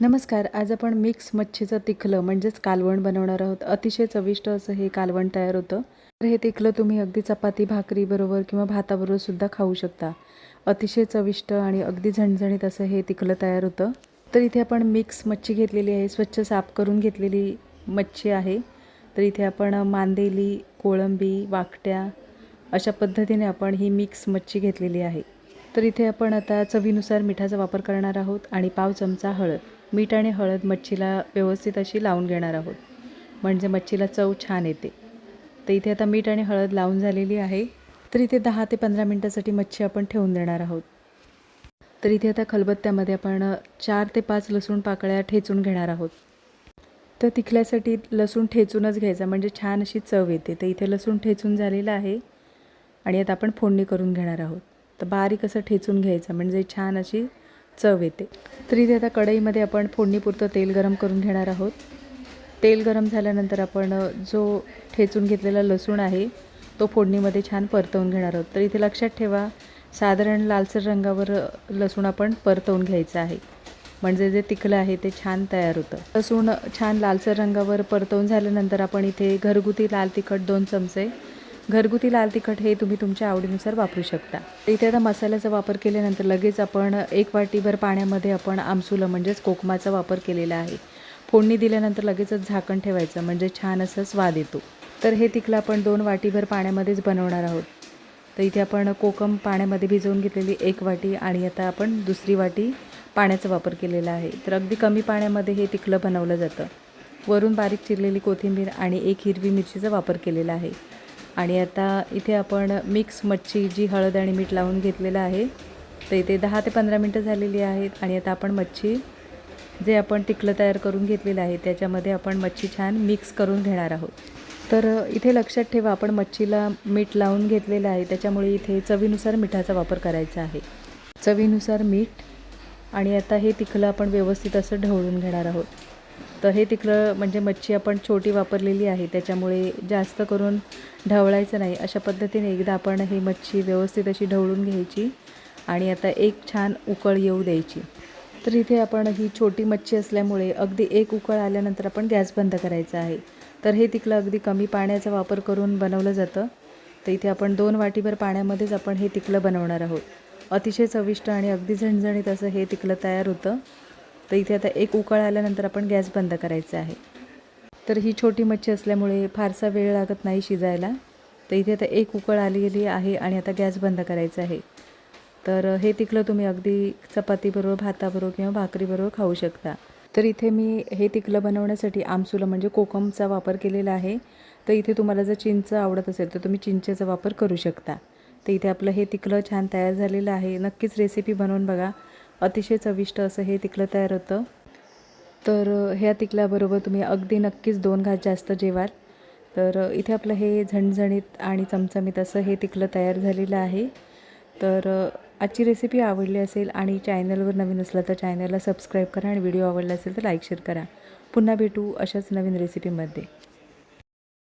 नमस्कार आज आपण मिक्स मच्छीचं तिखलं म्हणजेच कालवण बनवणार आहोत. अतिशय चविष्ट असं हे कालवण तयार होतं. तर हे तिखलं तुम्ही अगदी चपाती भाकरीबरोबर किंवा भाताबरोबर सुद्धा खाऊ शकता. अतिशय चविष्ट आणि अगदी झणझणीत असं हे तिखलं तयार होतं. तर इथे आपण मिक्स मच्छी घेतलेली आहे. स्वच्छ साफ करून घेतलेली मच्छी आहे. तर इथे आपण मांदेली कोळंबी वाकट्या अशा पद्धतीने आपण ही मिक्स मच्छी घेतलेली आहे. तर इथे आपण आता चवीनुसार मिठाचा वापर करणार आहोत आणि पाव चमचा हळद. मीठ आणि हळद मच्छीला व्यवस्थित अशी लावून घेणार आहोत. म्हणजे मच्छीला चव छान येते. तर इथे आता मीठ आणि हळद लावून झालेली आहे. तर इथे दहा ते पंधरा मिनटासाठी मच्छी आपण ठेवून देणार आहोत. तर इथे आता खलबत्त्यामध्ये आपण चार ते पाच लसूण पाकळ्या ठेचून घेणार आहोत. तर तिखल्यासाठी लसूण ठेचूनच घ्यायचा म्हणजे छान अशी चव येते. तर इथे लसूण ठेचून झालेलं आहे. आणि आता आपण फोडणी करून घेणार आहोत. तर बारीक असं ठेचून घ्यायचं म्हणजे छान अशी चव येते. तर इथे आता कढईमध्ये आपण फोडणीपुरतं तेल गरम करून घेणार आहोत. तेल गरम झाल्यानंतर आपण जो ठेचून घेतलेला लसूण आहे तो फोडणीमध्ये छान परतवून घेणार आहोत. तर इथे लक्षात ठेवा साधारण लालसर रंगावर लसूण आपण परतवून घ्यायचं आहे. म्हणजे जे तिखलं आहे ते छान तयार होतं. लसूण छान लालसर रंगावर परतवून झाल्यानंतर आपण इथे घरगुती लाल तिखट दोन चमचे घरगुती लाल तिखट हे तुम्ही तुमच्या आवडीनुसार वापरू शकता. इथे आता मसाल्याचा वापर केल्यानंतर लगेच आपण एक वाटीभर पाण्यामध्ये आपण आमसुलं म्हणजेच कोकमाचा वापर केलेला आहे. फोडणी दिल्यानंतर लगेचच झाकण ठेवायचं म्हणजे छान असा स्वाद येतो. तर हे तिखलं आपण दोन वाटीभर पाण्यामध्येच बनवणार आहोत. तर इथे आपण कोकम पाण्यामध्ये भिजवून घेतलेली एक वाटी आणि आता आपण दुसरी वाटी पाण्याचा वापर केलेला आहे. तर अगदी कमी पाण्यामध्ये हे तिखलं बनवलं जातं. वरून बारीक चिरलेली कोथिंबीर आणि एक हिरवी मिरचीचा वापर केलेला आहे. आणि आता इथे आपण मिक्स मच्छी जी हळद आणि मीठ लावून घेतलेलं आहे तर इथे दहा ते पंधरा मिनटं झालेली आहेत आणि आता आपण मच्छी जे आपण तिखलं तयार करून घेतलेलं आहे त्याच्यामध्ये आपण मच्छी छान मिक्स करून घेणार आहोत. तर इथे लक्षात ठेवा आपण मच्छीला मीठ लावून घेतलेलं आहे त्याच्यामुळे इथे चवीनुसार मिठाचा वापर करायचा आहे. चवीनुसार मीठ आणि आता हे तिखलं आपण व्यवस्थित असं ढवळून घेणार आहोत. तर हे तिकडं म्हणजे मच्छी आपण छोटी वापरलेली आहे त्याच्यामुळे जास्त करून ढवळायचं नाही. अशा पद्धतीने एकदा आपण ही मच्छी व्यवस्थित अशी ढवळून घ्यायची आणि आता एक छान उकळ येऊ द्यायची. तर इथे आपण ही छोटी मच्छी असल्यामुळे अगदी एक उकळ आल्यानंतर आपण गॅस बंद करायचा आहे. तर हे तिकडं अगदी कमी पाण्याचा वापर करून बनवलं जातं. तर इथे आपण दोन वाटीभर पाण्यामध्येच आपण हे तिकलं बनवणार आहोत. अतिशय चविष्ट आणि अगदी झणझणीत असं हे तिकलं तयार होतं. तर इथे आता एक उकळ आल्यानंतर आपण गॅस बंद करायचा आहे. तर ही छोटी मच्छी असल्यामुळे फारसा वेळ लागत नाही शिजायला. तर इथे आता एक उकळ आलेली आहे आणि आता गॅस बंद करायचा आहे. तर हे तिकलं तुम्ही अगदी चपातीबरोबर भाताबरोबर किंवा भाकरीबरोबर खाऊ शकता. तर इथे मी हे तिकलं बनवण्यासाठी आमसुलं म्हणजे कोकमचा वापर केलेला आहे. तर इथे तुम्हाला जर चिंच आवडत असेल तर तुम्ही चिंचेचा वापर करू शकता. तर इथे आपलं हे तिकलं छान तयार झालेलं आहे. नक्कीच रेसिपी बनवून बघा. अतिशय चविष्ट असं हे तिकलं तयार होतं. तर ह्या तिकल्याबरोबर तुम्ही अगदी नक्कीच दोन घास जास्त जेवाल. तर इथे आपलं हे झणझणीत आणि चमचमीत असं हे तिकलं तयार झालेलं आहे. तर आजची रेसिपी आवडली असेल आणि चॅनलवर नवीन असला तर चॅनलला सबस्क्राईब करा आणि व्हिडिओ आवडला असेल तर लाईक शेअर करा. पुन्हा भेटू अशाच नवीन रेसिपीमध्ये